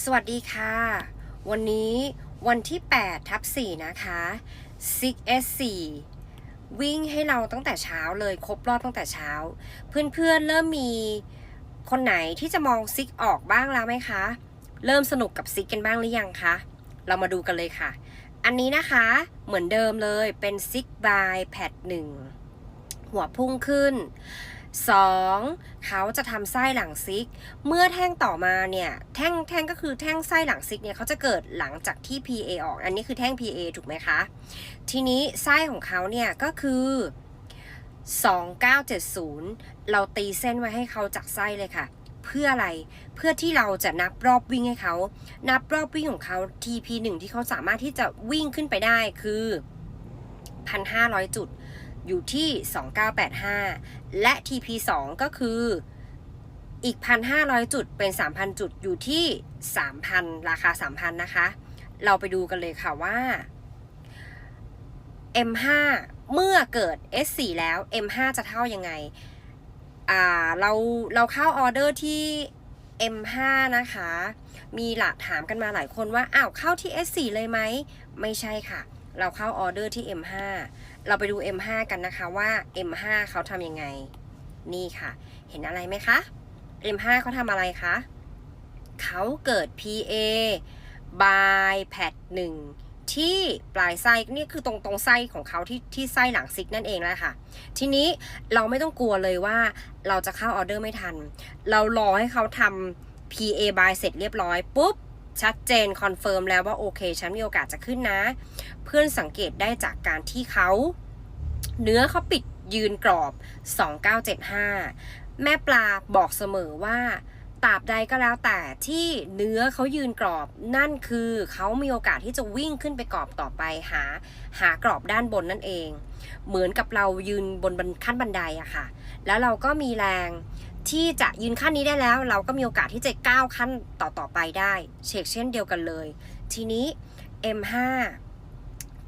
สวัสดีค่ะ วันนี้วันที่ 8 ทับ 4 นะคะ 6S4 วิ่งให้เราตั้งแต่เช้าเลยครบรอบตั้งแต่เช้า เพื่อนๆเริ่มมีคนไหนที่จะมองซิกออกบ้างแล้วไหมคะ เริ่มสนุกกับซิกกันบ้างหรือยังคะ เรามาดูกันเลยค่ะ อันนี้นะคะเหมือนเดิมเลยเป็นซิกบายแพดหนึ่งหัวพุ่งขึ้น 2. เขาจะทำไส้หลังซิก เมื่อแท่งต่อมาเนี่ยแท่งแท่งก็คือแท่งไส้หลังซิกเนี่ยเขาจะเกิดหลังจากที่ PA ออก อันนี้คือแท่ง PA ถูกไหมคะ ทีนี้ไส้ของเขาเนี่ยก็คือ 2970 เราตีเส้นไว้ให้เขาจากไส้เลยค่ะ เพื่ออะไรเพื่อที่เราจะนับรอบวิ่งให้เขา นับรอบวิ่งของเขา TP1 ที่เขาสามารถที่จะวิ่งขึ้นไปได้คือ 1,500 จุด อยู่ที่ 2985 และ TP2 ก็คืออีก 1,500 จุดเป็น 3,000 จุดอยู่ที่ 3,000 ราคา 3,000 นะคะ เราไปดูกันเลยค่ะว่า M5 เมื่อเกิด S4 แล้ว M5 จะเท่ายังไง อ่า เรา เราเข้าออเดอร์ที่ M5 นะคะ มีหลักถามกันมาหลายคนว่า อ้าว เข้าที่ S4 เลยไหม ไม่ใช่ค่ะ เราเข้าออเดอร์ที่ M5 เราไปดู M5 กันนะคะว่า M5 เขาทำยังไง นี่ค่ะ เห็นอะไรไหมคะ M5 เขาทำอะไรคะ เขาเกิด PA by pad 1ที่ปลายไส้นี่คือตรงตรงไส้ของเขาที่ที่ไส้หลังซิกนั่นเองแหละค่ะ ทีนี้เราไม่ต้องกลัวเลยว่าเราจะเข้าออเดอร์ไม่ทัน เรารอให้เขาทำ PA by เสร็จเรียบร้อยปุ๊บ ชัดเจนคอนเฟิร์มแล้วว่าโอเค ฉันมีโอกาสจะขึ้นนะ เพื่อนสังเกตได้จากการที่เขา เนื้อเขาปิดยืนกรอบ 2975 แม่ปลาบอกเสมอว่าตราบใดก็แล้วแต่ที่เนื้อเขายืนกรอบนั่นคือเขามีโอกาสที่จะวิ่งขึ้นไปกรอบต่อไปหา หากรอบด้านบนนั่นเอง เหมือนกับเรายืนบนบันขั้นบันไดอะค่ะ แล้วเราก็มีแรง ที่จะยืนขั้นนี้ได้แล้ว เราก็มีโอกาสที่จะก้าวขั้นต่อต่อไปได้เชกเช่นเดียวกันเลย ทีนี้ M5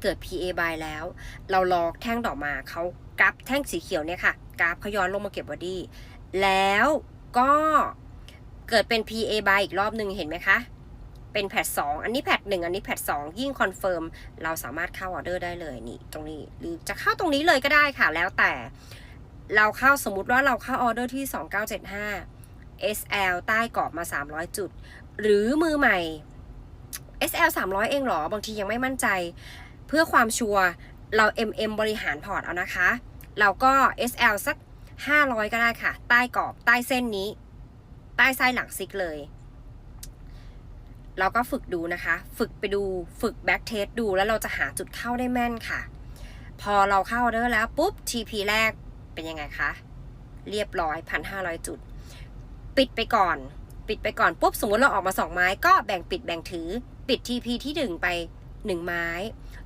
เกิด PA buy แล้ว เรารอแท่งดอกมาเขากราฟแท่งสีเขียวเนี่ยค่ะกราฟเขาย้อนลงมาเก็บบอดี้แล้วก็เกิดเป็น PA buy อีกรอบหนึ่งเห็นไหมคะ เป็นแพทสองอันนี้แพทหนึ่งอันนี้แพทสองยิ่งคอนเฟิร์มเราสามารถเข้าออเดอร์ได้เลยนี่ตรงนี้หรือจะเข้าตรงนี้เลยก็ได้ค่ะแล้วแต่ เราเข้าสมมุติว่าเราเข้าออเดอร์ที่ 2975 SL ใต้กรอบมา 300 จุด หรือมือใหม่ SL 300 เองเหรอ บางทียังไม่มั่นใจ เพื่อความชัวร์เรา MM บริหารพอร์ตเอานะคะ เราก็ SL สัก 500 ก็ได้ค่ะ ใต้กรอบใต้เส้นนี้ ใต้ไส้หลังซิกเลย เราก็ฝึกดูนะคะ ฝึกไปดูฝึกแบ็กเทสดูแล้วเราจะหาจุดเข้าได้แม่นค่ะ พอเราเข้าออเดอร์แล้วปุ๊บ TP แรก เป็นยังไงคะ เรียบร้อย1,500จุด ปิดไปก่อน ปิดไปก่อนปุ๊บสมมติเราออกมา2ไม้ก็แบ่งปิดแบ่งถือ ปิด TP ที่1ไป1ไม้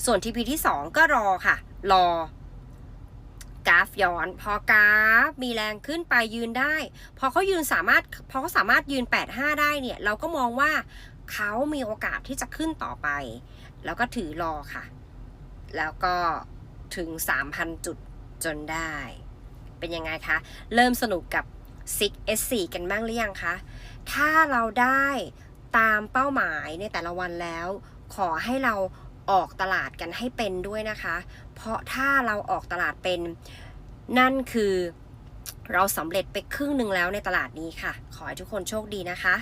ส่วน TP ที่2ก็รอค่ะ รอกราฟย้อน พอกราฟมีแรงขึ้นไปยืนได้ พอเขายืนสามารถพอเขาสามารถยืน 85 ได้เนี่ย เราก็มองว่าเขามีโอกาสที่จะขึ้นต่อไป แล้วก็ถือรอค่ะ แล้วก็ถึง 3,000 จุดจนได้ เป็นยังไงคะ เริ่มสนุกกับ 6 S4 กันบ้างหรือยังคะ ถ้าเราได้ตามเป้าหมายในแต่ละวันแล้ว ขอให้เราออกตลาดกันให้เป็นด้วยนะคะ เพราะถ้าเราออกตลาดเป็นนั่นคือเราสำเร็จไปครึ่งหนึ่งแล้วในตลาดนี้ค่ะ ขอให้ทุกคนโชคดีนะคะ